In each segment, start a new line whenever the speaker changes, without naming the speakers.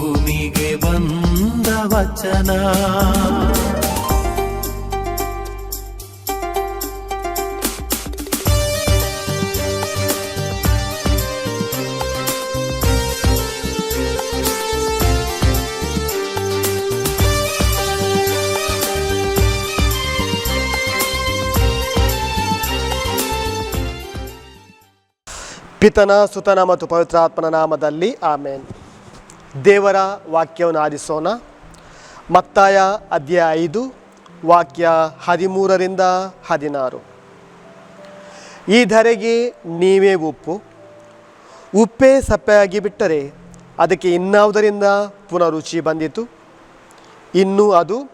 ಭೂಮಿಗೆ ಬಂದ ವಚನ.
ಪಿತನ ಸುತನ ಮತ್ತು ಪವಿತ್ರಾತ್ಮನ ನಾಮದಲ್ಲಿ ಆಮೇನ್. ದೇವರ ವಾಕ್ಯವನ್ನು ಆರಿಸೋಣ ಮತ್ತಾಯ ಅಧ್ಯಾಯ ಐದು, ವಾಕ್ಯ ಹದಿಮೂರರಿಂದ ಹದಿನಾರು. ಈ ಧರೆಗೆ ನೀವೇ ಉಪ್ಪು. ಉಪ್ಪೇ ಸಪ್ಪೆಯಾಗಿ ಬಿಟ್ಟರೆ ಅದಕ್ಕೆ ಇನ್ನಾವುದರಿಂದ ಪುನರುಚಿ ಬಂದಿತು? ಇನ್ನು ಅದು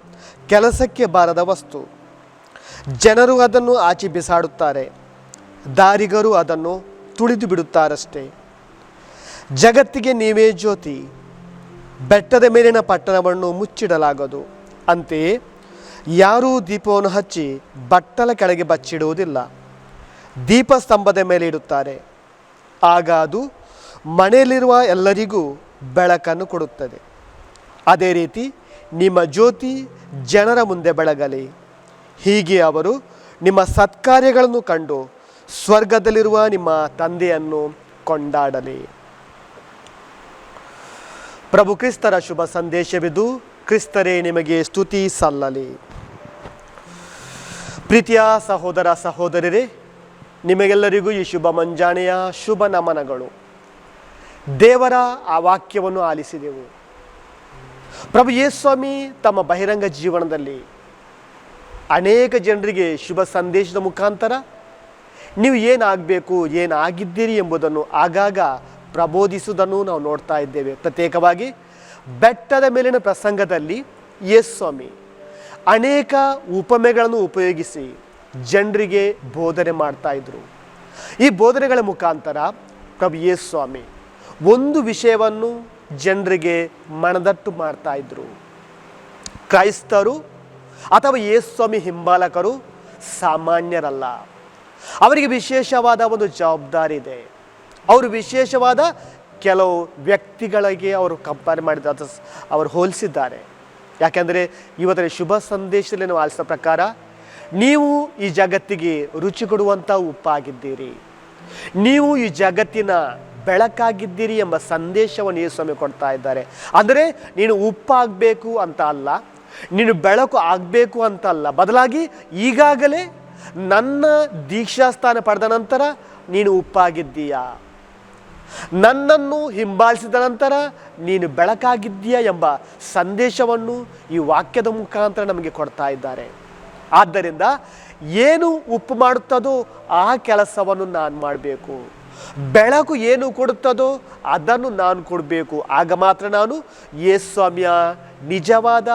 ಕೆಲಸಕ್ಕೆ ಬಾರದ ವಸ್ತು. ಜನರು ಅದನ್ನು ಆಚೆ ಬಿಸಾಡುತ್ತಾರೆ. ದಾರಿಗರು ಅದನ್ನು ತುಳಿದು ಬಿಡುತ್ತಾರಷ್ಟೇ. ಜಗತ್ತಿಗೆ ನೀವೇ ಜ್ಯೋತಿ. ಬೆಟ್ಟದ ಮೇಲಿನ ಪಟ್ಟಣವನ್ನು ಮುಚ್ಚಿಡಲಾಗದು. ಅಂತೆಯೇ ಯಾರೂ ದೀಪವನ್ನು ಹಚ್ಚಿ ಬಟ್ಟಲ ಕೆಳಗೆ ಬಚ್ಚಿಡುವುದಿಲ್ಲ. ದೀಪಸ್ತಂಭದ ಮೇಲೆ ಇಡುತ್ತಾರೆ. ಆಗ ಅದು ಮನೆಯಲ್ಲಿರುವ ಎಲ್ಲರಿಗೂ ಬೆಳಕನ್ನು ಕೊಡುತ್ತದೆ. ಅದೇ ರೀತಿ ನಿಮ್ಮ ಜ್ಯೋತಿ ಜನರ ಮುಂದೆ ಬೆಳಗಲಿ. ಹೀಗೆ ಅವರು ನಿಮ್ಮ ಸತ್ಕಾರ್ಯಗಳನ್ನು ಕಂಡು ಸ್ವರ್ಗದಲ್ಲಿರುವ ನಿಮ್ಮ ತಂದೆಯನ್ನು ಕೊಂಡಾಡಲಿ. ಪ್ರಭು ಕ್ರಿಸ್ತರ ಶುಭ ಸಂದೇಶವಿದು, ಕ್ರಿಸ್ತರೇ ನಿಮಗೆ ಸ್ತುತಿ ಸಲ್ಲಲಿ. ಪ್ರೀತಿಯ ಸಹೋದರ ಸಹೋದರರೇ, ನಿಮಗೆಲ್ಲರಿಗೂ ಈ ಶುಭ ಮಂಜಾಣೆಯ ಶುಭ ನಮನಗಳು. ದೇವರ ಆ ವಾಕ್ಯವನ್ನು ಆಲಿಸಿದೆವು. ಪ್ರಭು ಯೇಸ್ವಾಮಿ ತಮ್ಮ ಬಹಿರಂಗ ಜೀವನದಲ್ಲಿ ಅನೇಕ ಜನರಿಗೆ ಶುಭ ಸಂದೇಶದ ಮುಖಾಂತರ ನೀವು ಏನಾಗಬೇಕು, ಏನಾಗಿದ್ದೀರಿ ಎಂಬುದನ್ನು ಆಗಾಗ ಪ್ರಬೋಧಿಸುವುದನ್ನು ನಾವು ನೋಡ್ತಾ ಇದ್ದೇವೆ. ಪ್ರತ್ಯೇಕವಾಗಿ, ಬೆಟ್ಟದ ಮೇಲಿನ ಪ್ರಸಂಗದಲ್ಲಿ ಯೇಸ್ವಾಮಿ ಅನೇಕ ಉಪಮೆಗಳನ್ನು ಉಪಯೋಗಿಸಿ ಜನರಿಗೆ ಬೋಧನೆ ಮಾಡ್ತಾ ಇದ್ರು. ಈ ಬೋಧನೆಗಳ ಮುಖಾಂತರ ಪ್ರಭು ಸ್ವಾಮಿ ಒಂದು ವಿಷಯವನ್ನು ಜನರಿಗೆ ಮನದಟ್ಟು ಮಾಡ್ತಾ ಇದ್ರು. ಕ್ರೈಸ್ತರು ಅಥವಾ ಯೇಸ್ವಾಮಿ ಹಿಂಬಾಲಕರು ಸಾಮಾನ್ಯರಲ್ಲ. ಅವರಿಗೆ ವಿಶೇಷವಾದ ಒಂದು ಜವಾಬ್ದಾರಿ ಇದೆ. ಅವರು ವಿಶೇಷವಾದ ಕೆಲವು ವ್ಯಕ್ತಿಗಳಿಗೆ ಅವರು ಕಂಪೇರ್ ಮಾಡಿದ ಅವರು ಹೋಲಿಸಿದ್ದಾರೆ. ಯಾಕೆಂದರೆ ಇವತ್ತಿನ ಶುಭ ಸಂದೇಶದಲ್ಲಿ ನಾವು ಆಲಿಸಿದ ಪ್ರಕಾರ, ನೀವು ಈ ಜಗತ್ತಿಗೆ ರುಚಿ ಕೊಡುವಂಥ ಉಪ್ಪಾಗಿದ್ದೀರಿ. ನೀವು ಈ ಜಗತ್ತಿನ ಬೆಳಕಾಗಿದ್ದೀರಿ ಎಂಬ ಸಂದೇಶವನ್ನು ಸ್ವಾಮಿ ಕೊಡ್ತಾ ಇದ್ದಾರೆ. ಅಂದರೆ ನೀನು ಉಪ್ಪಾಗಬೇಕು ಅಂತ ಅಲ್ಲ, ನೀನು ಬೆಳಕು ಆಗಬೇಕು ಅಂತ ಅಲ್ಲ. ಬದಲಾಗಿ ಈಗಾಗಲೇ ನನ್ನ ದೀಕ್ಷಾಸ್ಥಾನ ಪಡೆದ ನಂತರ ನೀನು ಉಪ್ಪಾಗಿದ್ದೀಯಾ? ನನ್ನನ್ನು ಹಿಂಬಾಲಿಸಿದ ನಂತರ ನೀನು ಬೆಳಕಾಗಿದ್ದೀಯ ಎಂಬ ಸಂದೇಶವನ್ನು ಈ ವಾಕ್ಯದ ಮುಖಾಂತರ ನಮಗೆ ಕೊಡ್ತಾ ಇದ್ದಾರೆ. ಆದ್ದರಿಂದ ಏನು ಉಪ್ಪು ಮಾಡುತ್ತದೋ ಆ ಕೆಲಸವನ್ನು ನಾನು ಮಾಡಬೇಕು. ಬೆಳಕು ಏನು ಕೊಡುತ್ತದೋ ಅದನ್ನು ನಾನು ಕೊಡಬೇಕು. ಆಗ ಮಾತ್ರ ನಾನು ಯೇಸ್ವಾಮಿಯ ನಿಜವಾದ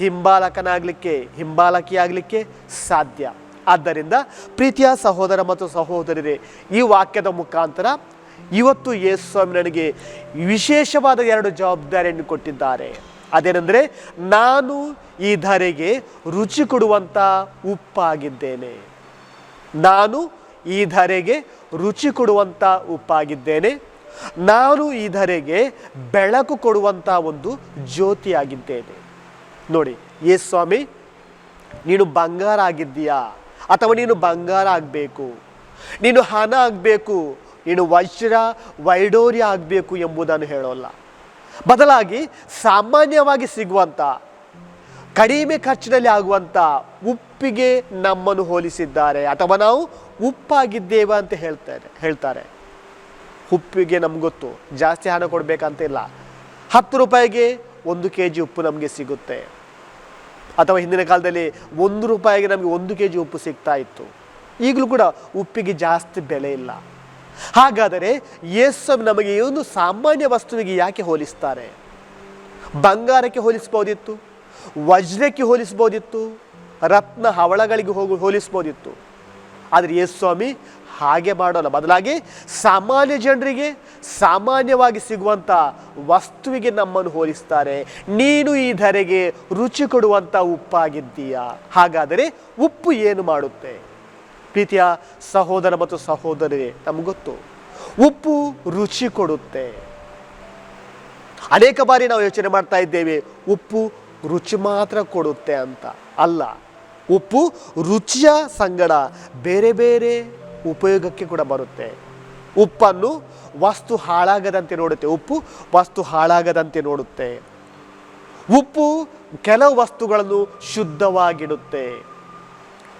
ಹಿಂಬಾಲಕನಾಗಲಿಕ್ಕೆ, ಹಿಂಬಾಲಕಿಯಾಗಲಿಕ್ಕೆ ಸಾಧ್ಯ. ಆದ್ದರಿಂದ ಪ್ರೀತಿಯ ಸಹೋದರ ಮತ್ತು ಸಹೋದರರೇ, ಈ ವಾಕ್ಯದ ಮುಖಾಂತರ ಇವತ್ತು ಯೇಸು ಸ್ವಾಮಿ ನನಗೆ ವಿಶೇಷವಾದ ಎರಡು ಜವಾಬ್ದಾರಿಯನ್ನು ಕೊಟ್ಟಿದ್ದಾರೆ. ಅದೇನೆಂದರೆ ನಾನು ಈ ಧರೆಗೆ ರುಚಿ ಕೊಡುವಂಥ ಉಪ್ಪಾಗಿದ್ದೇನೆ. ನಾನು ಈ ಧರೆಗೆ ರುಚಿ ಕೊಡುವಂಥ ಉಪ್ಪಾಗಿದ್ದೇನೆ. ನಾನು ಈ ಧರೆಗೆ ಬೆಳಕು ಕೊಡುವಂಥ ಒಂದು ಜ್ಯೋತಿಯಾಗಿದ್ದೇನೆ. ನೋಡಿ, ಯೇಸು ಸ್ವಾಮಿ, ನೀನು ಬಂಗಾರ ಆಗಿದ್ದೀಯಾ? ಅಥವಾ ನೀನು ಬಂಗಾರ ಆಗಬೇಕು? ನೀನು ಹಣ ಆಗಬೇಕು? ನೀನು ವಜ್ರ ವೈಡೋರ್ಯ ಆಗಬೇಕು ಎಂಬುದನ್ನು ಹೇಳೋಲ್ಲ. ಬದಲಾಗಿ ಸಾಮಾನ್ಯವಾಗಿ ಸಿಗುವಂಥ ಕಡಿಮೆ ಖರ್ಚಿನಲ್ಲಿ ಆಗುವಂಥ ಉಪ್ಪಿಗೆ ನಮ್ಮನ್ನು ಹೋಲಿಸಿದ್ದಾರೆ. ಅಥವಾ ನಾವು ಉಪ್ಪಾಗಿದ್ದೇವೆ ಅಂತ ಹೇಳ್ತಾರೆ ಹೇಳ್ತಾರೆ. ಉಪ್ಪಿಗೆ ನಮ್ಗೆ ಗೊತ್ತು, ಜಾಸ್ತಿ ಹಣ ಕೊಡಬೇಕಂತ ಇಲ್ಲ ಹತ್ತು ರೂಪಾಯಿಗೆ ಒಂದು ಕೆ ಜಿ ಉಪ್ಪು ನಮಗೆ ಸಿಗುತ್ತೆ. ಅಥವಾ ಹಿಂದಿನ ಕಾಲದಲ್ಲಿ ಒಂದು ರೂಪಾಯಿಗೆ ನಮಗೆ ಒಂದು ಕೆ ಜಿ ಉಪ್ಪು ಸಿಗ್ತಾ ಇತ್ತು. ಈಗಲೂ ಕೂಡ ಉಪ್ಪಿಗೆ ಜಾಸ್ತಿ ಬೆಲೆ ಇಲ್ಲ. ಹಾಗಾದರೆ ಯೇಸು ನಮಗೆ ಏನು ಸಾಮಾನ್ಯ ವಸ್ತುವಿಗೆ ಯಾಕೆ ಹೋಲಿಸ್ತಾರೆ? ಬಂಗಾರಕ್ಕೆ ಹೋಲಿಸ್ಬೋದಿತ್ತು, ವಜ್ರಕ್ಕೆ ಹೋಲಿಸ್ಬೋದಿತ್ತು, ರತ್ನ ಹವಳಗಳಿಗೆ ಹೋಗಿ, ಹೋಲಿಸ್ಬೋದಿತ್ತು. ಆದರೆ ಯೇಸು ಸ್ವಾಮಿ ಹಾಗೆ ಮಾಡೋಲ್ಲ. ಬದಲಾಗಿ ಸಾಮಾನ್ಯ ಜನರಿಗೆ ಸಾಮಾನ್ಯವಾಗಿ ಸಿಗುವಂಥ ವಸ್ತುವಿಗೆ ನಮ್ಮನ್ನು ಹೋಲಿಸ್ತಾರೆ. ನೀನು ಈ ಧರೆಗೆ ರುಚಿ ಕೊಡುವಂಥ ಉಪ್ಪಾಗಿದ್ದೀಯಾ? ಹಾಗಾದರೆ ಉಪ್ಪು ಏನು ಮಾಡುತ್ತೆ? ಪ್ರೀತಿಯ ಸಹೋದರ ಮತ್ತು ಸಹೋದರಿ ಗೊತ್ತು. ಉಪ್ಪು ರುಚಿ ಕೊಡುತ್ತೆ. ಅನೇಕ ಬಾರಿ ನಾವು ಯೋಚನೆ ಮಾಡ್ತಾ ಇದ್ದೇವೆ, ಉಪ್ಪು ರುಚಿ ಮಾತ್ರ ಕೊಡುತ್ತೆ ಅಂತ. ಅಲ್ಲ, ಉಪ್ಪು ರುಚಿಯ ಸಂಗಡ ಬೇರೆ ಬೇರೆ ಉಪಯೋಗಕ್ಕೆ ಕೂಡ ಬರುತ್ತೆ. ಉಪ್ಪನ್ನು ವಸ್ತು ಹಾಳಾಗದಂತೆ ನೋಡುತ್ತೆ. ಉಪ್ಪು ವಸ್ತು ಹಾಳಾಗದಂತೆ ನೋಡುತ್ತೆ. ಉಪ್ಪು ಕೆಲವು ವಸ್ತುಗಳನ್ನು ಶುದ್ಧವಾಗಿಡುತ್ತೆ.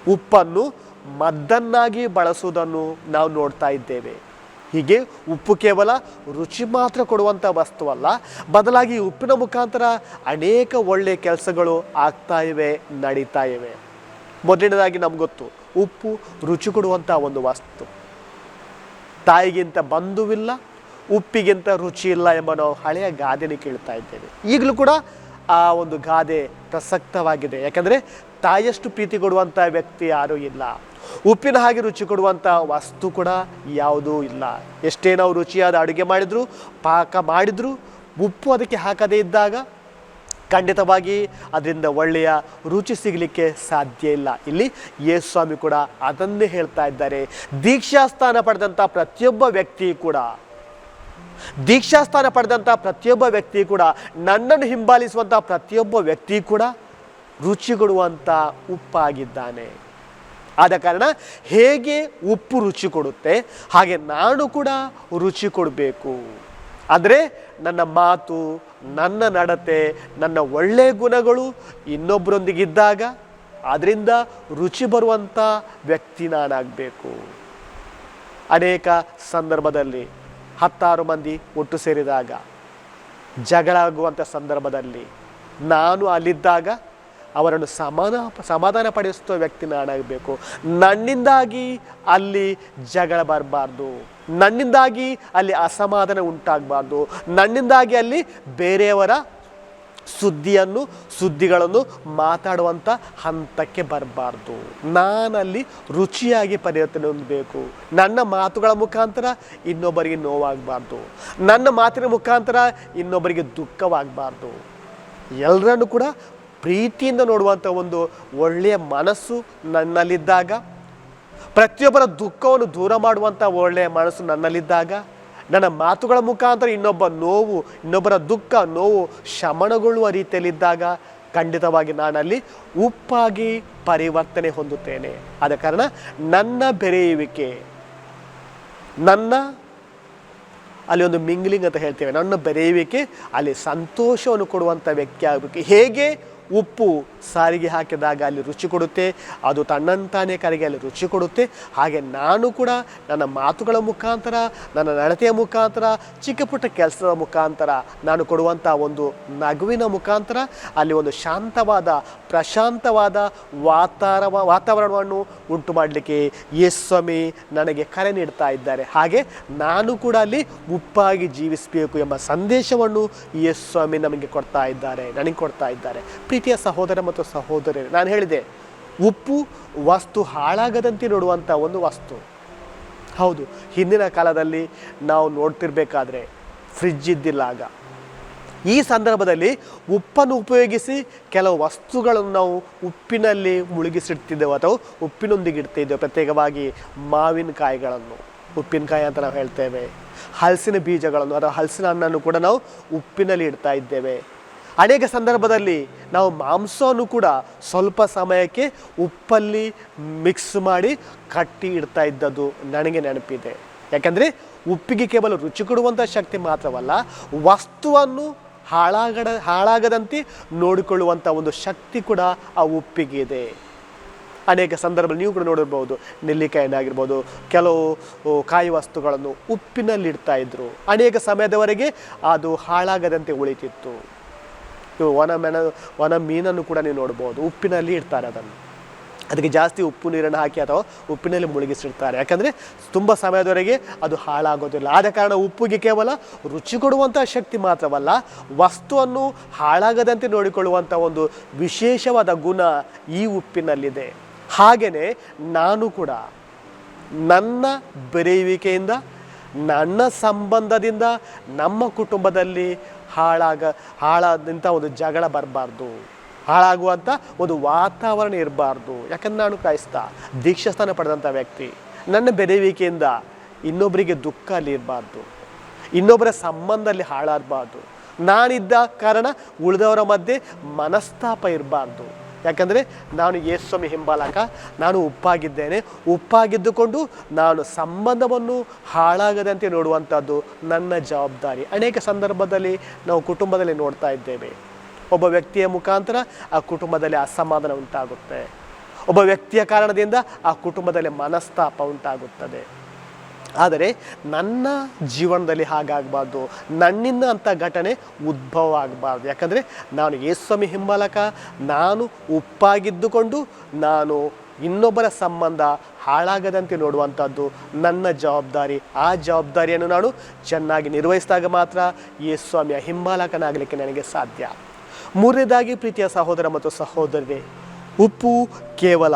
ಉಪ್ಪನ್ನು ಮದ್ದನ್ನಾಗಿ ಬಳಸುವುದನ್ನು ನಾವು ನೋಡ್ತಾ ಇದ್ದೇವೆ. ಹೀಗೆ ಉಪ್ಪು ಕೇವಲ ರುಚಿ ಮಾತ್ರ ಕೊಡುವಂಥ ವಸ್ತುವಲ್ಲ, ಬದಲಾಗಿ ಉಪ್ಪಿನ ಮುಖಾಂತರ ಅನೇಕ ಒಳ್ಳೆಯ ಕೆಲಸಗಳು ಆಗ್ತಾ ಇವೆ, ನಡೀತಾ ಇವೆ. ಮೊದಲನೇದಾಗಿ ನಮ್ಗೆ ಗೊತ್ತು, ಉಪ್ಪು ರುಚಿ ಕೊಡುವಂಥ ಒಂದು ವಸ್ತು. ತಾಯಿಗಿಂತ ಬಂಧುವಿಲ್ಲ, ಉಪ್ಪಿಗಿಂತ ರುಚಿ ಇಲ್ಲ ಎಂಬ ನಾವು ಹಳೆಯ ಗಾದೆನ ಕೇಳ್ತಾ ಇದ್ದೇವೆ. ಈಗಲೂ ಕೂಡ ಆ ಒಂದು ಗಾದೆ ಪ್ರಸಕ್ತವಾಗಿದೆ. ಯಾಕಂದರೆ ತಾಯಿಯಷ್ಟು ಪ್ರೀತಿ ಕೊಡುವಂಥ ವ್ಯಕ್ತಿ ಯಾರೂ ಇಲ್ಲ. ಉಪ್ಪಿನ ಹಾಗೆ ರುಚಿ ಕೊಡುವಂಥ ವಸ್ತು ಕೂಡ ಯಾವುದೂ ಇಲ್ಲ. ಎಷ್ಟೇ ನಾವು ರುಚಿಯಾದ ಅಡುಗೆ ಮಾಡಿದ್ರು, ಪಾಕ ಮಾಡಿದ್ರು, ಉಪ್ಪು ಅದಕ್ಕೆ ಹಾಕದೇ ಇದ್ದಾಗ ಖಂಡಿತವಾಗಿ ಅದರಿಂದ ಒಳ್ಳೆಯ ರುಚಿ ಸಿಗಲಿಕ್ಕೆ ಸಾಧ್ಯ ಇಲ್ಲ. ಇಲ್ಲಿ ಯೇಸು ಸ್ವಾಮಿ ಕೂಡ ಅದನ್ನೇ ಹೇಳ್ತಾ ಇದ್ದಾರೆ. ದೀಕ್ಷಾಸ್ಥಾನ ಪಡೆದಂಥ ಪ್ರತಿಯೊಬ್ಬ ವ್ಯಕ್ತಿ ಕೂಡ ದೀಕ್ಷಾಸ್ಥಾನ ಪಡೆದಂಥ ಪ್ರತಿಯೊಬ್ಬ ವ್ಯಕ್ತಿ ಕೂಡ, ನನ್ನನ್ನು ಹಿಂಬಾಲಿಸುವಂಥ ಪ್ರತಿಯೊಬ್ಬ ವ್ಯಕ್ತಿ ಕೂಡ ರುಚಿ ಕೊಡುವಂಥ ಉಪ್ಪಾಗಿದ್ದಾನೆ. ಆದ ಕಾರಣ ಹೇಗೆ ಉಪ್ಪು ರುಚಿ ಕೊಡುತ್ತೆ, ಹಾಗೆ ನಾನು ಕೂಡ ರುಚಿ ಕೊಡಬೇಕು. ಅಂದರೆ ನನ್ನ ಮಾತು, ನನ್ನ ನಡತೆ, ನನ್ನ ಒಳ್ಳೆಯ ಗುಣಗಳು ಇನ್ನೊಬ್ಬರೊಂದಿಗಿದ್ದಾಗ ಅದರಿಂದ ರುಚಿ ಬರುವಂಥ ವ್ಯಕ್ತಿ ನಾನಾಗಬೇಕು. ಅನೇಕ ಸಂದರ್ಭದಲ್ಲಿ ಹತ್ತಾರು ಮಂದಿ ಒಟ್ಟು ಸೇರಿದಾಗ ಜಗಳ ಆಗುವಂಥ ಸಂದರ್ಭದಲ್ಲಿ ನಾನು ಅಲ್ಲಿದ್ದಾಗ ಅವರನ್ನು ಸಮಾನ ಸಮಾಧಾನ ಪಡಿಸುವ ವ್ಯಕ್ತಿ ನಾನಾಗಬೇಕು. ನನ್ನಿಂದಾಗಿ ಅಲ್ಲಿ ಜಗಳ ಬರಬಾರ್ದು. ನನ್ನಿಂದಾಗಿ ಅಲ್ಲಿ ಅಸಮಾಧಾನ ಉಂಟಾಗಬಾರ್ದು. ನನ್ನಿಂದಾಗಿ ಅಲ್ಲಿ ಬೇರೆಯವರ ಸುದ್ದಿಯನ್ನು, ಸುದ್ದಿಗಳನ್ನು ಮಾತಾಡುವಂಥ ಹಂತಕ್ಕೆ ಬರಬಾರ್ದು. ನಾನಲ್ಲಿ ರುಚಿಯಾಗಿ ಪರಿವರ್ತನೆ ಹೊಂದಬೇಕು. ನನ್ನ ಮಾತುಗಳ ಮುಖಾಂತರ ಇನ್ನೊಬ್ಬರಿಗೆ ನೋವಾಗಬಾರ್ದು. ನನ್ನ ಮಾತಿನ ಮುಖಾಂತರ ಇನ್ನೊಬ್ಬರಿಗೆ ದುಃಖವಾಗಬಾರ್ದು. ಎಲ್ಲರನ್ನು ಕೂಡ ಪ್ರೀತಿಯಿಂದ ನೋಡುವಂಥ ಒಂದು ಒಳ್ಳೆಯ ಮನಸ್ಸು ನನ್ನಲ್ಲಿದ್ದಾಗ, ಪ್ರತಿಯೊಬ್ಬರ ದುಃಖವನ್ನು ದೂರ ಮಾಡುವಂಥ ಒಳ್ಳೆಯ ಮನಸ್ಸು ನನ್ನಲ್ಲಿದ್ದಾಗ, ನನ್ನ ಮಾತುಗಳ ಮುಖಾಂತರ ಇನ್ನೊಬ್ಬ ನೋವು, ಇನ್ನೊಬ್ಬರ ದುಃಖ, ನೋವು ಶಮನಗೊಳ್ಳುವ ರೀತಿಯಲ್ಲಿದ್ದಾಗ ಖಂಡಿತವಾಗಿ ನಾನಲ್ಲಿ ಉಪ್ಪಾಗಿ ಪರಿವರ್ತನೆ ಹೊಂದುತ್ತೇನೆ. ಆದ ಕಾರಣ ನನ್ನ ಬೆರೆಯುವಿಕೆ, ನನ್ನ ಅಲ್ಲಿ ಒಂದು ಮಿಂಗ್ಲಿಂಗ್ ಅಂತ ಹೇಳ್ತೇವೆ, ನನ್ನ ಬೆರೆಯುವಿಕೆ, ಅಲ್ಲಿ ಸಂತೋಷವನ್ನು ಕೊಡುವಂಥ ವ್ಯಕ್ತಿ ಆಗಬೇಕು. ಹೇಗೆ? ಉಪ್ಪು ಸಾರಿಗೆ ಹಾಕಿದಾಗ ಅಲ್ಲಿ ರುಚಿ ಕೊಡುತ್ತೆ, ಅದು ತನ್ನಂತಾನೇ ಕರೆಗೆ ಅಲ್ಲಿ ರುಚಿ ಕೊಡುತ್ತೆ. ಹಾಗೆ ನಾನು ಕೂಡ ನನ್ನ ಮಾತುಗಳ ಮುಖಾಂತರ, ನನ್ನ ನಡತೆಯ ಮುಖಾಂತರ ಚಿಕ್ಕ ಪುಟ್ಟ ಕೆಲಸದ ಮುಖಾಂತರ ನಾನು ಕೊಡುವಂಥ ಒಂದು ನಗುವಿನ ಮುಖಾಂತರ, ಅಲ್ಲಿ ಒಂದು ಶಾಂತವಾದ ಪ್ರಶಾಂತವಾದ ವಾತಾರ ವಾತಾವರಣವನ್ನು ಉಂಟು ಮಾಡಲಿಕ್ಕೆ ಯೇಸ್ವಾಮಿ ನನಗೆ ಕರೆ ನೀಡ್ತಾ ಇದ್ದಾರೆ. ಹಾಗೆ ನಾನು ಕೂಡ ಅಲ್ಲಿ ಉಪ್ಪಾಗಿ ಜೀವಿಸಬೇಕು ಎಂಬ ಸಂದೇಶವನ್ನು ಯೇಸ್ವಾಮಿ ನಮಗೆ ಕೊಡ್ತಾ ಇದ್ದಾರೆ, ನನಗೆ ಕೊಡ್ತಾ ಇದ್ದಾರೆ. ಪ್ರೀತಿಯ ಸಹೋದರ ಮತ್ತು ಸಹೋದರಿ ನಾನು ಹೇಳಿದೆ, ಉಪ್ಪು ವಸ್ತು ಹಾಳಾಗದಂತೆ ನೋಡುವಂಥ ಒಂದು ವಸ್ತು. ಹೌದು, ಹಿಂದಿನ ಕಾಲದಲ್ಲಿ ನಾವು ನೋಡ್ತಿರ್ಬೇಕಾದ್ರೆ ಫ್ರಿಜ್ ಇದ್ದಿಲ್ಲ ಆಗ. ಈ ಸಂದರ್ಭದಲ್ಲಿ ಉಪ್ಪನ್ನು ಉಪಯೋಗಿಸಿ ಕೆಲವು ವಸ್ತುಗಳನ್ನು ನಾವು ಉಪ್ಪಿನಲ್ಲಿ ಮುಳುಗಿಸಿಡ್ತಿದ್ದೆವು ಅಥವಾ ಉಪ್ಪಿನೊಂದಿಗೆ ಇಡ್ತಿದ್ದೆವು. ಪ್ರತ್ಯೇಕವಾಗಿ ಮಾವಿನಕಾಯಿಗಳನ್ನು ಉಪ್ಪಿನಕಾಯಿ ಅಂತ ನಾವು ಹೇಳ್ತೇವೆ. ಹಲಸಿನ ಬೀಜಗಳನ್ನು ಅಥವಾ ಹಲಸಿನ ಹಣ್ಣನ್ನು ಕೂಡ ನಾವು ಉಪ್ಪಿನಲ್ಲಿ ಇಡ್ತಾ ಇದ್ದೇವೆ. ಅನೇಕ ಸಂದರ್ಭದಲ್ಲಿ ನಾವು ಮಾಂಸವನ್ನು ಕೂಡ ಸ್ವಲ್ಪ ಸಮಯಕ್ಕೆ ಉಪ್ಪಲ್ಲಿ ಮಿಕ್ಸ್ ಮಾಡಿ ಕಟ್ಟಿ ಇಡ್ತಾ ಇದ್ದದ್ದು ನನಗೆ ನೆನಪಿದೆ. ಯಾಕೆಂದರೆ ಉಪ್ಪಿಗೆ ಕೇವಲ ರುಚಿ ಕೊಡುವಂಥ ಶಕ್ತಿ ಮಾತ್ರವಲ್ಲ, ವಸ್ತುವನ್ನು ಹಾಳಾಗದ ಹಾಳಾಗದಂತೆ ನೋಡಿಕೊಳ್ಳುವಂಥ ಒಂದು ಶಕ್ತಿ ಕೂಡ ಆ ಉಪ್ಪಿಗೆ ಇದೆ. ಅನೇಕ ಸಂದರ್ಭದಲ್ಲಿ ನೀವು ಕೂಡ ನೋಡಿರ್ಬೋದು ನೆಲ್ಲಿಕಾಯಿನಾಗಿರ್ಬೋದು ಕೆಲವು ಕಾಯಿ ವಸ್ತುಗಳನ್ನು ಉಪ್ಪಿನಲ್ಲಿ ಇಡ್ತಾ ಇದ್ರು. ಅನೇಕ ಸಮಯದವರೆಗೆ ಅದು ಹಾಳಾಗದಂತೆ ಉಳಿತಿತ್ತು. ಒಣ ಮೆಣ ಒಣ ಮೀನನ್ನು ಕೂಡ ನೀವು ನೋಡ್ಬೋದು, ಉಪ್ಪಿನಲ್ಲಿ ಇಡ್ತಾರೆ ಅದನ್ನು. ಅದಕ್ಕೆ ಜಾಸ್ತಿ ಉಪ್ಪು ನೀರನ್ನು ಹಾಕಿ ಅಥವಾ ಉಪ್ಪಿನಲ್ಲಿ ಮುಳುಗಿಸಿರ್ತಾರೆ. ಯಾಕಂದರೆ ತುಂಬ ಸಮಯದವರೆಗೆ ಅದು ಹಾಳಾಗೋದಿಲ್ಲ. ಆದ ಕಾರಣ ಉಪ್ಪಿಗೆ ಕೇವಲ ರುಚಿ ಕೊಡುವಂಥ ಶಕ್ತಿ ಮಾತ್ರವಲ್ಲ, ವಸ್ತುವನ್ನು ಹಾಳಾಗದಂತೆ ನೋಡಿಕೊಳ್ಳುವಂಥ ಒಂದು ವಿಶೇಷವಾದ ಗುಣ ಈ ಉಪ್ಪಿನಲ್ಲಿದೆ. ಹಾಗೆಯೇ ನಾನು ಕೂಡ ನನ್ನ ಬೆರೆಯುವಿಕೆಯಿಂದ, ನನ್ನ ಸಂಬಂಧದಿಂದ, ನಮ್ಮ ಕುಟುಂಬದಲ್ಲಿ ಹಾಳಾಗ, ಹಾಳಾದಂಥ ಒಂದು ಜಗಳ ಬರಬಾರ್ದು. ಹಾಳಾಗುವಂಥ ಒಂದು ವಾತಾವರಣ ಇರಬಾರ್ದು. ಯಾಕಂದ್ರೆ ನಾನು ಕ್ರೈಸ್ತ ದೀಕ್ಷಾಸ್ಥಾನ ಪಡೆದಂಥ ವ್ಯಕ್ತಿ. ನನ್ನ ಬೆರೆಯುವಿಕೆಯಿಂದ ಇನ್ನೊಬ್ಬರಿಗೆ ದುಃಖ ಅಲ್ಲಿ ಇರಬಾರ್ದು. ಇನ್ನೊಬ್ಬರ ಸಂಬಂಧದಲ್ಲಿ ಹಾಳಾಗಬಾರ್ದು. ನಾನಿದ್ದ ಕಾರಣ ಉಳಿದವರ ಮಧ್ಯೆ ಮನಸ್ತಾಪ ಇರಬಾರ್ದು. ಯಾಕಂದರೆ ನಾನು ಯೇಸ್ವಾಮಿ ಹಿಂಬಾಲಕ, ನಾನು ಉಪ್ಪಾಗಿದ್ದೇನೆ. ಉಪ್ಪಾಗಿದ್ದುಕೊಂಡು ನಾನು ಸಂಬಂಧವನ್ನು ಹಾಳಾಗದಂತೆ ನೋಡುವಂಥದ್ದು ನನ್ನ ಜವಾಬ್ದಾರಿ. ಅನೇಕ ಸಂದರ್ಭದಲ್ಲಿ ನಾವು ಕುಟುಂಬದಲ್ಲಿ ನೋಡ್ತಾ ಇದ್ದೇವೆ. ಒಬ್ಬ ವ್ಯಕ್ತಿಯ ಮುಖಾಂತರ ಆ ಕುಟುಂಬದಲ್ಲಿ ಅಸಮಾಧಾನ ಉಂಟಾಗುತ್ತೆ. ಒಬ್ಬ ವ್ಯಕ್ತಿಯ ಕಾರಣದಿಂದ ಆ ಕುಟುಂಬದಲ್ಲಿ ಮನಸ್ತಾಪ ಉಂಟಾಗುತ್ತದೆ. ಆದರೆ ನನ್ನ ಜೀವನದಲ್ಲಿ ಹಾಗಾಗಬಾರ್ದು. ನನ್ನಿಂದ ಅಂಥ ಘಟನೆ ಉದ್ಭವ ಆಗಬಾರ್ದು. ಯಾಕಂದರೆ ನಾನು ಯೇಸ್ವಾಮಿ ಹಿಂಬಾಲಕ, ನಾನು ಉಪ್ಪಾಗಿದ್ದುಕೊಂಡು ನಾನು ಇನ್ನೊಬ್ಬರ ಸಂಬಂಧ ಹಾಳಾಗದಂತೆ ನೋಡುವಂಥದ್ದು ನನ್ನ ಜವಾಬ್ದಾರಿ. ಆ ಜವಾಬ್ದಾರಿಯನ್ನು ನಾನು ಚೆನ್ನಾಗಿ ನಿರ್ವಹಿಸಿದಾಗ ಮಾತ್ರ ಯೇಸ್ವಾಮಿಯ ಹಿಂಬಾಲಕನಾಗಲಿಕ್ಕೆ ನನಗೆ ಸಾಧ್ಯ. ಮೂರನೇದಾಗಿ ಪ್ರೀತಿಯ ಸಹೋದರ ಮತ್ತು ಸಹೋದರರೇ ಉಪ್ಪು ಕೇವಲ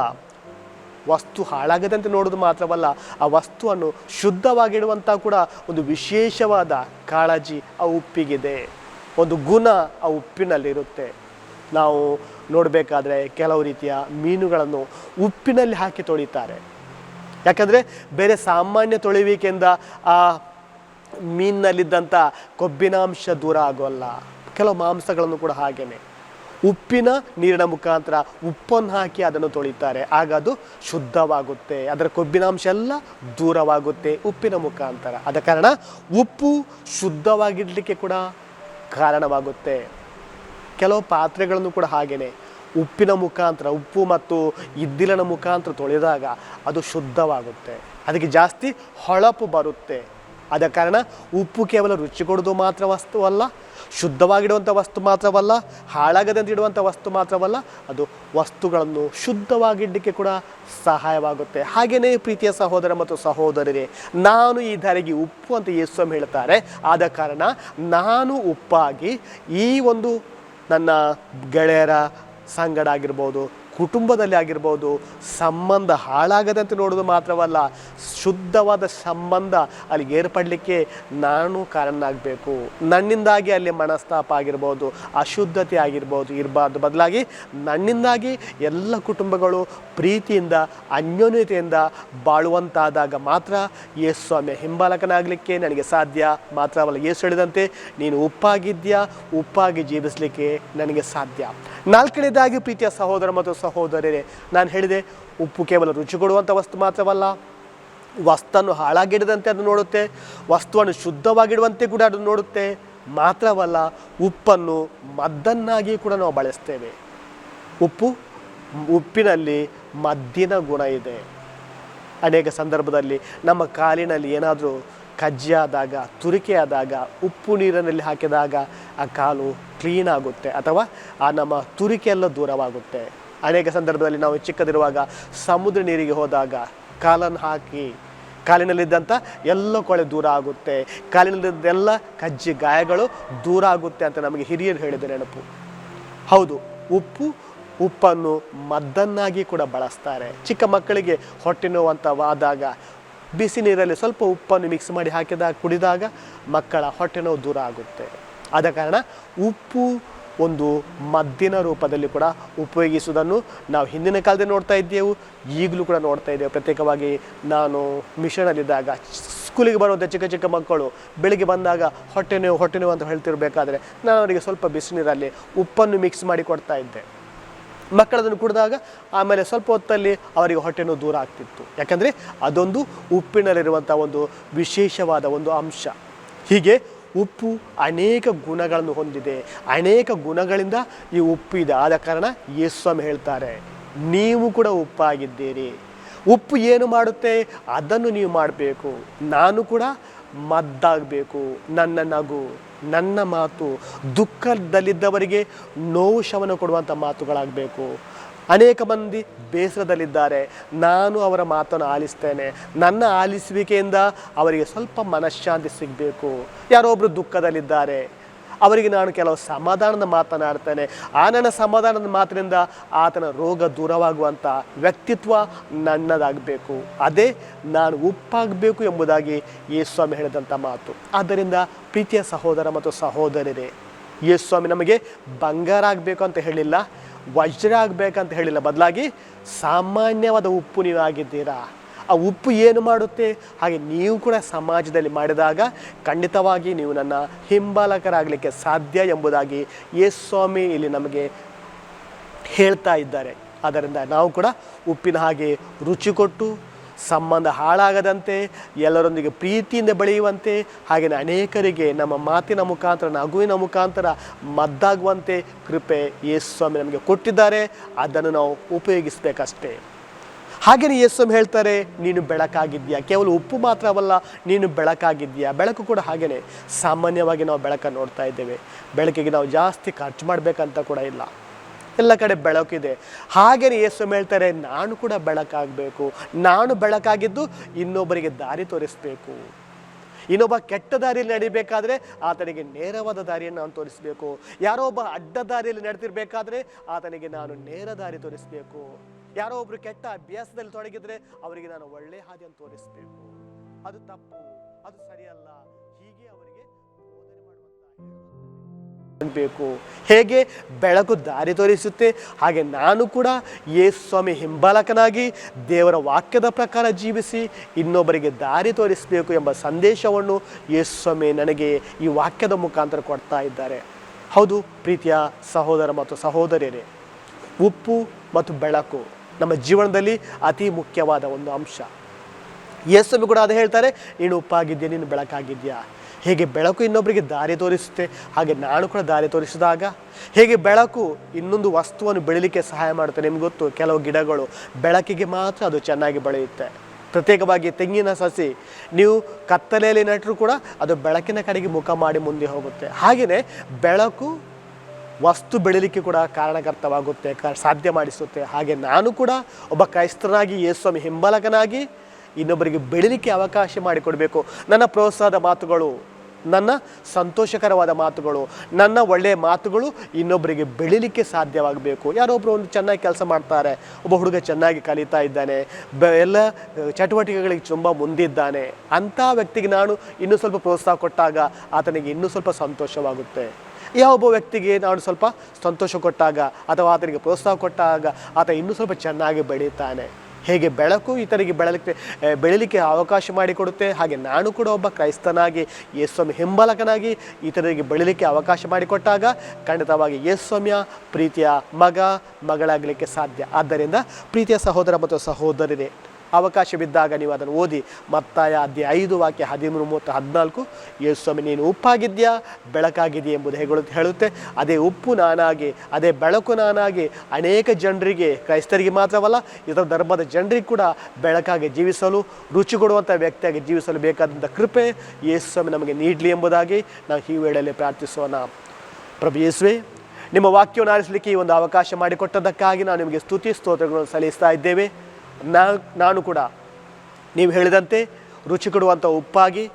ವಸ್ತು ಹಾಳಾಗದಂತೆ ನೋಡೋದು ಮಾತ್ರವಲ್ಲ, ಆ ವಸ್ತುವನ್ನು ಶುದ್ಧವಾಗಿಡುವಂಥ ಕೂಡ ಒಂದು ವಿಶೇಷವಾದ ಕಾಳಜಿ ಆ ಉಪ್ಪಿಗಿದೆ. ಒಂದು ಗುಣ ಆ ಉಪ್ಪಿನಲ್ಲಿರುತ್ತೆ. ನಾವು ನೋಡಬೇಕಾದ್ರೆ ಕೆಲವು ರೀತಿಯ ಮೀನುಗಳನ್ನು ಉಪ್ಪಿನಲ್ಲಿ ಹಾಕಿ ತೊಳಿತಾರೆ. ಯಾಕಂದರೆ ಬೇರೆ ಸಾಮಾನ್ಯ ತೊಳೆಯುವಿಕೆಯಿಂದ ಆ ಮೀನಿನಲ್ಲಿದ್ದಂಥ ಕೊಬ್ಬಿನಾಂಶ ದೂರ ಆಗೋಲ್ಲ. ಕೆಲವು ಮಾಂಸಗಳನ್ನು ಕೂಡ ಹಾಗೇನೆ. ಉಪ್ಪಿನ ನೀರಿನ ಮುಖಾಂತರ ಉಪ್ಪನ್ನು ಹಾಕಿ ಅದನ್ನು ತೊಳಿತಾರೆ. ಆಗ ಅದು ಶುದ್ಧವಾಗುತ್ತೆ. ಅದರ ಕೊಬ್ಬಿನಾಂಶ ಎಲ್ಲ ದೂರವಾಗುತ್ತೆ ಉಪ್ಪಿನ ಮುಖಾಂತರ. ಆದ ಕಾರಣ ಉಪ್ಪು ಶುದ್ಧವಾಗಿಡಲಿಕ್ಕೆ ಕೂಡ ಕಾರಣವಾಗುತ್ತೆ. ಕೆಲವು ಪಾತ್ರೆಗಳನ್ನು ಕೂಡ ಹಾಗೇನೆ. ಉಪ್ಪಿನ ಮುಖಾಂತರ, ಉಪ್ಪು ಮತ್ತು ಇದ್ದಿಲನ ಮುಖಾಂತರ ತೊಳೆದಾಗ ಅದು ಶುದ್ಧವಾಗುತ್ತೆ. ಅದಕ್ಕೆ ಜಾಸ್ತಿ ಹೊಳಪು ಬರುತ್ತೆ. ಆದ ಕಾರಣ ಉಪ್ಪು ಕೇವಲ ರುಚಿ ಕೊಡೋದು ಮಾತ್ರ ವಸ್ತುವಲ್ಲ, ಶುದ್ಧವಾಗಿಡುವಂಥ ವಸ್ತು ಮಾತ್ರವಲ್ಲ ಹಾಳಾಗದಂತೆ ಇಡುವಂಥ ವಸ್ತು ಮಾತ್ರವಲ್ಲ, ಅದು ವಸ್ತುಗಳನ್ನು ಶುದ್ಧವಾಗಿಡಲಿಕ್ಕೆ ಕೂಡ ಸಹಾಯವಾಗುತ್ತೆ. ಹಾಗೆಯೇ ಪ್ರೀತಿಯ ಸಹೋದರ ಮತ್ತು ಸಹೋದರರೇ ನಾನು ಈ ಧಾರೆಗೆ ಉಪ್ಪು ಅಂತ ಯೇಸ್ವಾಮಿ ಹೇಳ್ತಾರೆ. ಆದ ಕಾರಣ ನಾನು ಉಪ್ಪಾಗಿ ಈ ಒಂದು ನನ್ನ ಗೆಳೆಯರ ಸಂಗಡ ಆಗಿರ್ಬೋದು ಕುಟುಂಬದಲ್ಲಿ ಆಗಿರ್ಬೋದು, ಸಂಬಂಧ ಹಾಳಾಗದಂತೆ ನೋಡೋದು ಮಾತ್ರವಲ್ಲ, ಶುದ್ಧವಾದ ಸಂಬಂಧ ಅಲ್ಲಿ ಏರ್ಪಡಲಿಕ್ಕೆ ನಾನು ಕಾರಣನಾಗಬೇಕು. ನನ್ನಿಂದಾಗಿ ಅಲ್ಲಿ ಮನಸ್ತಾಪ ಆಗಿರ್ಬೋದು, ಅಶುದ್ಧತೆ ಆಗಿರ್ಬೋದು ಇರಬಾರ್ದು. ಬದಲಾಗಿ ನನ್ನಿಂದಾಗಿ ಎಲ್ಲ ಕುಟುಂಬಗಳು ಪ್ರೀತಿಯಿಂದ, ಅನ್ಯೋನ್ಯತೆಯಿಂದ ಬಾಳುವಂತಾದಾಗ ಮಾತ್ರ ಯೇಸು ಸ್ವಾಮಿಯ ಹಿಂಬಾಲಕನಾಗಲಿಕ್ಕೆ ನನಗೆ ಸಾಧ್ಯ. ಮಾತ್ರವಲ್ಲ, ಯೇಸು ಹೇಳಿದಂತೆ, ನೀನು ಉಪ್ಪಾಗಿದ್ಯಾ ಉಪ್ಪಾಗಿ ಜೀವಿಸಲಿಕ್ಕೆ ನನಗೆ ಸಾಧ್ಯ. ನಾಲ್ಕನೇದಾಗಿ ಪ್ರೀತಿಯ ಸಹೋದರ ಮತ್ತು ಸಹೋದರರೇ ನಾನು ಹೇಳಿದೆ, ಉಪ್ಪು ಕೇವಲ ರುಚಿ ಕೊಡುವಂಥ ವಸ್ತು ಮಾತ್ರವಲ್ಲ ವಸ್ತುವನ್ನು ಹಾಳಾಗಿಡದಂತೆ ಅದು ನೋಡುತ್ತೆ, ವಸ್ತುವನ್ನು ಶುದ್ಧವಾಗಿಡುವಂತೆ ಕೂಡ ಅದು ನೋಡುತ್ತೆ, ಮಾತ್ರವಲ್ಲ, ಉಪ್ಪನ್ನು ಮದ್ದನ್ನಾಗಿ ಕೂಡ ನಾವು ಬಳಸ್ತೇವೆ. ಉಪ್ಪು, ಉಪ್ಪಿನಲ್ಲಿ ಮದ್ದಿನ ಗುಣ ಇದೆ. ಅನೇಕ ಸಂದರ್ಭದಲ್ಲಿ ನಮ್ಮ ಕಾಲಿನಲ್ಲಿ ಏನಾದರೂ ಕಜ್ಜಿ ತುರಿಕೆಯಾದಾಗ, ಉಪ್ಪು ನೀರಿನಲ್ಲಿ ಹಾಕಿದಾಗ ಆ ಕಾಲು ಕ್ಲೀನ್ ಆಗುತ್ತೆ ಅಥವಾ ಆ ನಮ್ಮ ತುರಿಕೆ ಎಲ್ಲ ದೂರವಾಗುತ್ತೆ. ಅನೇಕ ಸಂದರ್ಭದಲ್ಲಿ ನಾವು ಚಿಕ್ಕದಿರುವಾಗ ಸಮುದ್ರ ನೀರಿಗೆ ಹೋದಾಗ ಕಾಲನ್ನು ಹಾಕಿ ಕಾಲಿನಲ್ಲಿದ್ದಂಥ ಎಲ್ಲ ಕೊಳೆ ದೂರ ಆಗುತ್ತೆ. ಕಾಲಿನಲ್ಲಿದ್ದ ಕಜ್ಜಿ ಗಾಯಗಳು ದೂರ ಆಗುತ್ತೆ ಅಂತ ನಮಗೆ ಹಿರಿಯರು ಹೇಳಿದ ನೆನಪು. ಹೌದು, ಉಪ್ಪು ಉಪ್ಪನ್ನು ಮದ್ದನ್ನಾಗಿ ಕೂಡ ಬಳಸ್ತಾರೆ. ಚಿಕ್ಕ ಮಕ್ಕಳಿಗೆ ಹೊಟ್ಟೆ ನೋವಂಥವಾದಾಗ ಬಿಸಿ ನೀರಲ್ಲಿ ಸ್ವಲ್ಪ ಉಪ್ಪನ್ನು ಮಿಕ್ಸ್ ಮಾಡಿ ಹಾಕಿದಾಗ ಕುಡಿದಾಗ ಮಕ್ಕಳ ಹೊಟ್ಟೆ ನೋವು ದೂರ ಆಗುತ್ತೆ. ಆದ ಕಾರಣ ಉಪ್ಪು ಒಂದು ಮದ್ದಿನ ರೂಪದಲ್ಲಿ ಕೂಡ ಉಪಯೋಗಿಸುವುದನ್ನು ನಾವು ಹಿಂದಿನ ಕಾಲದಲ್ಲಿ ನೋಡ್ತಾ ಇದ್ದೆವು, ಈಗಲೂ ಕೂಡ ನೋಡ್ತಾ ಇದ್ದೇವೆ. ಪ್ರತ್ಯೇಕವಾಗಿ ನಾನು ಮಿಷನಲ್ಲಿದ್ದಾಗ, ಸ್ಕೂಲಿಗೆ ಬರುವಂಥ ಚಿಕ್ಕ ಚಿಕ್ಕ ಮಕ್ಕಳು ಬೆಳಿಗ್ಗೆ ಬಂದಾಗ ಹೊಟ್ಟೆ ನೋವು ಹೊಟ್ಟೆ ನೋವು ಅಂತ ಹೇಳ್ತಿರಬೇಕಾದ್ರೆ ನಾನು ಅವರಿಗೆ ಸ್ವಲ್ಪ ಬಿಸಿನೀರಲ್ಲಿ ಉಪ್ಪನ್ನು ಮಿಕ್ಸ್ ಮಾಡಿ ಕೊಡ್ತಾ ಇದ್ದೆ. ಮಕ್ಕಳು ಅದನ್ನು ಕುಡಿದಾಗ ಆಮೇಲೆ ಸ್ವಲ್ಪ ಹೊತ್ತಲ್ಲಿ ಅವರಿಗೆ ಹೊಟ್ಟೆ ನೋವು ದೂರ ಆಗ್ತಿತ್ತು. ಯಾಕಂದರೆ ಅದೊಂದು ಉಪ್ಪಿನಲ್ಲಿರುವಂಥ ಒಂದು ವಿಶೇಷವಾದ ಒಂದು ಅಂಶ. ಹೀಗೆ ಉಪ್ಪು ಅನೇಕ ಗುಣಗಳನ್ನು ಹೊಂದಿದೆ. ಅನೇಕ ಗುಣಗಳಿಂದ ಈ ಉಪ್ಪು ಇದೆ. ಆದ ಕಾರಣ ಯೇಸ್ವಾಮಿ ಹೇಳ್ತಾರೆ, ನೀವು ಕೂಡ ಉಪ್ಪಾಗಿದ್ದೀರಿ. ಉಪ್ಪು ಏನು ಮಾಡುತ್ತೆ? ಅದನ್ನು ನೀವು ಮಾಡಬೇಕು. ನಾನು ಕೂಡ ಮದ್ದಾಗಬೇಕು. ನನ್ನ ನಗು. ನನ್ನ ಮಾತು ದುಃಖದಲ್ಲಿದ್ದವರಿಗೆ ನೋವು ಶಮನ ಕೊಡುವಂಥ ಮಾತುಗಳಾಗಬೇಕು. ಅನೇಕ ಮಂದಿ ಬೇಸರದಲ್ಲಿದ್ದಾರೆ. ನಾನು ಅವರ ಮಾತನ್ನು ಆಲಿಸ್ತೇನೆ. ನನ್ನ ಆಲಿಸುವಿಕೆಯಿಂದ ಅವರಿಗೆ ಸ್ವಲ್ಪ ಮನಃಶಾಂತಿ ಸಿಗಬೇಕು. ಯಾರೋ ಒಬ್ಬರು ದುಃಖದಲ್ಲಿದ್ದಾರೆ. ಅವರಿಗೆ ನಾನು ಕೆಲವು ಸಮಾಧಾನದ ಮಾತನಾಡ್ತೇನೆ. ಆ ನನ್ನ ಸಮಾಧಾನದ ಮಾತಿನಿಂದ ಆತನ ರೋಗ ದೂರವಾಗುವಂಥ ವ್ಯಕ್ತಿತ್ವ ನನ್ನದಾಗಬೇಕು. ಅದೇ ನಾನು ಉಪ್ಪಾಗಬೇಕು ಎಂಬುದಾಗಿ ಯೇಸ್ವಾಮಿ ಹೇಳಿದಂಥ ಮಾತು. ಆದ್ದರಿಂದ ಪ್ರೀತಿಯ ಸಹೋದರ ಮತ್ತು ಸಹೋದರರೇ ಯೇಸ್ವಾಮಿ ನಮಗೆ ಬಂಗಾರ ಆಗಬೇಕು ಅಂತ ಹೇಳಿಲ್ಲ, ವಜ್ರ ಆಗಬೇಕಂತ ಹೇಳಿಲ್ಲ. ಬದಲಾಗಿ ಸಾಮಾನ್ಯವಾದ ಉಪ್ಪು ನೀವು ಆಗಿದ್ದೀರಾ ಆ ಉಪ್ಪು ಏನು ಮಾಡುತ್ತೆ? ಹಾಗೆ ನೀವು ಕೂಡ ಸಮಾಜದಲ್ಲಿ ಮಾಡಿದಾಗ ಖಂಡಿತವಾಗಿ ನೀವು ನನ್ನ ಹಿಂಬಾಲಕರಾಗಲಿಕ್ಕೆ ಸಾಧ್ಯ ಎಂಬುದಾಗಿ ಯೇಸ್ವಾಮಿ ಇಲ್ಲಿ ನಮಗೆ ಹೇಳ್ತಾ ಇದ್ದಾರೆ. ಆದ್ದರಿಂದ ನಾವು ಕೂಡ ಉಪ್ಪಿನ ಹಾಗೆ ರುಚಿ ಕೊಟ್ಟು, ಸಂಬಂಧ ಹಾಳಾಗದಂತೆ, ಎಲ್ಲರೊಂದಿಗೆ ಪ್ರೀತಿಯಿಂದ ಬೆಳೆಯುವಂತೆ, ಹಾಗೆಯೇ ಅನೇಕರಿಗೆ ನಮ್ಮ ಮಾತಿನ ಮುಖಾಂತರ, ನಗುವಿನ ಮುಖಾಂತರ ಮದ್ದಾಗುವಂತೆ ಕೃಪೆ ಯೇಸು ಸ್ವಾಮಿ ನಮಗೆ ಕೊಟ್ಟಿದ್ದಾರೆ. ಅದನ್ನು ನಾವು ಉಪಯೋಗಿಸಬೇಕಷ್ಟೇ. ಹಾಗೆಯೇ ಯೇಸ್ವಾಮಿ ಹೇಳ್ತಾರೆ, ನೀನು ಬೆಳಕಾಗಿದ್ಯಾ ಕೇವಲ ಉಪ್ಪು ಮಾತ್ರವಲ್ಲ, ನೀನು ಬೆಳಕಾಗಿದ್ಯಾ ಬೆಳಕು ಕೂಡ ಹಾಗೆಯೇ ಸಾಮಾನ್ಯವಾಗಿ ನಾವು ಬೆಳಕನ್ನು ನೋಡ್ತಾ ಇದ್ದೇವೆ. ಬೆಳಕಿಗೆ ನಾವು ಜಾಸ್ತಿ ಖರ್ಚು ಮಾಡಬೇಕಂತ ಕೂಡ ಇಲ್ಲ. ಎಲ್ಲ ಕಡೆ ಬೆಳಕಿದೆ ಹಾಗೆಯೇ ಯೇಸು ಹೇಳ್ತಾರೆ, ನಾನು ಕೂಡ ಬೆಳಕಾಗಬೇಕು. ನಾನು ಬೆಳಕಾಗಿದ್ದು ಇನ್ನೊಬ್ಬರಿಗೆ ದಾರಿ ತೋರಿಸಬೇಕು. ಇನ್ನೊಬ್ಬ ಕೆಟ್ಟ ದಾರಿಯಲ್ಲಿ ನಡಿಬೇಕಾದ್ರೆ ಆತನಿಗೆ ನೇರವಾದ ದಾರಿಯನ್ನು ನಾನು ತೋರಿಸಬೇಕು. ಯಾರೋ ಒಬ್ಬ ಅಡ್ಡ ದಾರಿಯಲ್ಲಿ ನಡೆದಿರಬೇಕಾದ್ರೆ ಆತನಿಗೆ ನಾನು ನೇರ ದಾರಿ ತೋರಿಸಬೇಕು. ಯಾರೋ ಒಬ್ರು ಕೆಟ್ಟ ಅಭ್ಯಾಸದಲ್ಲಿ ತೊಡಗಿದ್ರೆ ಅವರಿಗೆ ನಾನು ಒಳ್ಳೆ ಹಾದಿಯನ್ನು ತೋರಿಸಬೇಕು. ಅದು ತಪ್ಪು, ಅದು ಸರಿಯಲ್ಲ. ಹೀಗೆ ಅವರಿಗೆ ಮಾಡುವಂತ ಬೇಕು. ಹೇಗೆ ಬೆಳಕು ದಾರಿ ತೋರಿಸುತ್ತೆ, ಹಾಗೆ ನಾನು ಕೂಡ ಯೇಸ್ವಾಮಿ ಹಿಂಬಾಲಕನಾಗಿ ದೇವರ ವಾಕ್ಯದ ಪ್ರಕಾರ ಜೀವಿಸಿ ಇನ್ನೊಬ್ಬರಿಗೆ ದಾರಿ ತೋರಿಸಬೇಕು ಎಂಬ ಸಂದೇಶವನ್ನು ಯೇಸ್ವಾಮಿ ನನಗೆ ಈ ವಾಕ್ಯದ ಮುಖಾಂತರ ಕೊಡ್ತಾ ಇದ್ದಾರೆ. ಹೌದು, ಪ್ರೀತಿಯ ಸಹೋದರ ಮತ್ತು ಸಹೋದರಿಯರೇ, ಉಪ್ಪು ಮತ್ತು ಬೆಳಕು ನಮ್ಮ ಜೀವನದಲ್ಲಿ ಅತಿ ಮುಖ್ಯವಾದ ಒಂದು ಅಂಶ. ಯೇಸುವಿ ಕೂಡ ಅದು ಹೇಳ್ತಾರೆ, ನೀನು ಉಪ್ಪಾಗಿದ್ಯಾ ನೀನು ಬೆಳಕಾಗಿದ್ಯಾ ಹೇಗೆ ಬೆಳಕು ಇನ್ನೊಬ್ಬರಿಗೆ ದಾರಿ ತೋರಿಸುತ್ತೆ, ಹಾಗೆ ನಾನು ಕೂಡ ದಾರಿ ತೋರಿಸಿದಾಗ? ಹೇಗೆ ಬೆಳಕು ಇನ್ನೊಂದು ವಸ್ತುವನ್ನು ಬೆಳಿಲಿಕ್ಕೆ ಸಹಾಯ ಮಾಡುತ್ತೆ ನಿಮ್ಗೆ ಗೊತ್ತು? ಕೆಲವು ಗಿಡಗಳು ಬೆಳಕಿಗೆ ಮಾತ್ರ ಅದು ಚೆನ್ನಾಗಿ ಬೆಳೆಯುತ್ತೆ. ಪ್ರತ್ಯೇಕವಾಗಿ ತೆಂಗಿನ ಸಸಿ, ನೀವು ಕತ್ತಲೆಯಲ್ಲಿ ನೆಟ್ಟರೂ ಕೂಡ ಅದು ಬೆಳಕಿನ ಕಡೆಗೆ ಮುಖ ಮಾಡಿ ಮುಂದೆ ಹೋಗುತ್ತೆ. ಹಾಗೆಯೇ ಬೆಳಕು ವಸ್ತು ಬೆಳಿಲಿಕ್ಕೆ ಕೂಡ ಕಾರಣಕರ್ತವಾಗುತ್ತೆ ಸಾಧ್ಯ ಮಾಡಿಸುತ್ತೆ. ಹಾಗೆ ನಾನು ಕೂಡ ಒಬ್ಬ ಕ್ರೈಸ್ತನಾಗಿ ಯೇಸ್ವಾಮಿ ಹಿಂಬಾಲಕನಾಗಿ ಇನ್ನೊಬ್ಬರಿಗೆ ಬೆಳಿಲಿಕ್ಕೆ ಅವಕಾಶ ಮಾಡಿಕೊಡಬೇಕು. ನನ್ನ ಪ್ರೋತ್ಸಾಹದ ಮಾತುಗಳು, ನನ್ನ ಸಂತೋಷಕರವಾದ ಮಾತುಗಳು, ನನ್ನ ಒಳ್ಳೆಯ ಮಾತುಗಳು ಇನ್ನೊಬ್ಬರಿಗೆ ಬೆಳಿಲಿಕ್ಕೆ ಸಾಧ್ಯವಾಗಬೇಕು. ಯಾರೊಬ್ಬರು ಒಂದು ಚೆನ್ನಾಗಿ ಕೆಲಸ ಮಾಡ್ತಾರೆ, ಒಬ್ಬ ಹುಡುಗ ಚೆನ್ನಾಗಿ ಕಲಿತಾ ಇದ್ದಾನೆ, ಬ, ಎಲ್ಲ ಚಟುವಟಿಕೆಗಳಿಗೆ ತುಂಬ ಮುಂದಿದ್ದಾನೆ. ಅಂಥ ವ್ಯಕ್ತಿಗೆ ನಾನು ಇನ್ನೂ ಸ್ವಲ್ಪ ಪ್ರೋತ್ಸಾಹ ಕೊಟ್ಟಾಗ ಆತನಿಗೆ ಇನ್ನೂ ಸ್ವಲ್ಪ ಸಂತೋಷವಾಗುತ್ತೆ. ಯಾವೊಬ್ಬ ವ್ಯಕ್ತಿಗೆ ನಾನು ಸ್ವಲ್ಪ ಸಂತೋಷ ಕೊಟ್ಟಾಗ ಅಥವಾ ಆತನಿಗೆ ಪ್ರೋತ್ಸಾಹ ಕೊಟ್ಟಾಗ ಆತ ಇನ್ನೂ ಸ್ವಲ್ಪ ಚೆನ್ನಾಗಿ ಬೆಳೀತಾನೆ. ಹೇಗೆ ಬೆಳಕು ಇತರಿಗೆ ಬೆಳಲಿಕ್ಕೆ ಬೆಳಲಿಕ್ಕೆ ಅವಕಾಶ ಮಾಡಿಕೊಡುತ್ತೆ? ಹಾಗೆ ನಾನು ಕೂಡ ಒಬ್ಬ ಕ್ರೈಸ್ತನಾಗಿ ಯೇಸ್ವಾಮಿ ಹಿಂಬಾಲಕನಾಗಿ ಇತರರಿಗೆ ಬೆಳಲಿಕ್ಕೆ ಅವಕಾಶ ಮಾಡಿಕೊಟ್ಟಾಗ ಖಂಡಿತವಾಗಿ ಯೇಸ್ವಾಮಿಯ ಪ್ರೀತಿಯ ಮಗ, ಮಗಳಾಗಲಿಕ್ಕೆ ಸಾಧ್ಯ. ಆದ್ದರಿಂದ ಪ್ರೀತಿಯ ಸಹೋದರ ಮತ್ತು ಸಹೋದರರೇ ಅವಕಾಶವಿದ್ದಾಗ ನೀವು ಅದನ್ನು ಓದಿ ಮತ್ತಾಯ ಅಧ್ಯಾಯ ಐದು ವಾಕ್ಯ ಹದಿಮೂರು ಮೂವತ್ತು ಹದಿನಾಲ್ಕು ಸ್ವಾಮಿ, ನೀನು ಉಪ್ಪಾಗಿದ್ಯಾ ಬೆಳಕಾಗಿದೆಯಾ? ಎಂಬುದು ಹೇಳುತ್ತೆ. ಅದೇ ಉಪ್ಪು ನಾನಾಗಿ, ಅದೇ ಬೆಳಕು ನಾನಾಗಿ ಅನೇಕ ಜನರಿಗೆ, ಕ್ರೈಸ್ತರಿಗೆ ಮಾತ್ರವಲ್ಲ, ಇತರ ಧರ್ಮದ ಜನರಿಗೆ ಕೂಡ ಬೆಳಕಾಗಿ ಜೀವಿಸಲು, ರುಚಿ ಕೊಡುವಂಥ ವ್ಯಕ್ತಿಯಾಗಿ ಜೀವಿಸಲು ಬೇಕಾದಂಥ ಕೃಪೆ ಯೇಸ್ವಾಮಿ ನಮಗೆ ನೀಡಲಿ ಎಂಬುದಾಗಿ ನಾವು ಈ ವೇಳೆಯಲ್ಲಿ ಪ್ರಾರ್ಥಿಸೋಣ. ಪ್ರಭು ಯೇಸುವೆ, ನಿಮ್ಮ ವಾಕ್ಯವನ್ನು ಆರಿಸಲಿಕ್ಕೆ ಈ ಒಂದು ಅವಕಾಶ ಮಾಡಿಕೊಟ್ಟದಕ್ಕಾಗಿ ನಾವು ನಿಮಗೆ ಸ್ತುತಿ ಸ್ತೋತ್ರಗಳನ್ನು ಸಲ್ಲಿಸ್ತಾ ಇದ್ದೇವೆ. ನಾ, ನಾನು ಕೂಡ ನೀವು ಹೇಳಿದಂತೆ ರುಚಿ ಕೊಡುವಂಥ ಉಪ್ಪಾಗಿ,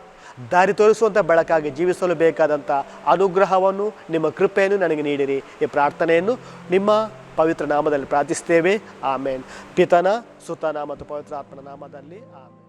ದಾರಿ ತೋರಿಸುವಂಥ ಬೆಳಕಾಗಿ ಜೀವಿಸಲು ಬೇಕಾದಂಥ ಅನುಗ್ರಹವನ್ನು, ನಿಮ್ಮ ಕೃಪೆಯನ್ನು ನನಗೆ ನೀಡಿರಿ. ಈ ಪ್ರಾರ್ಥನೆಯನ್ನು ನಿಮ್ಮ ಪವಿತ್ರ ನಾಮದಲ್ಲಿ ಪ್ರಾರ್ಥಿಸ್ತೇವೆ ಆಮೇನ್. ಪಿತನ, ಸುತನ ಮತ್ತು ಪವಿತ್ರ ಆತ್ಮನ ನಾಮದಲ್ಲಿ ಆಮೇನ್.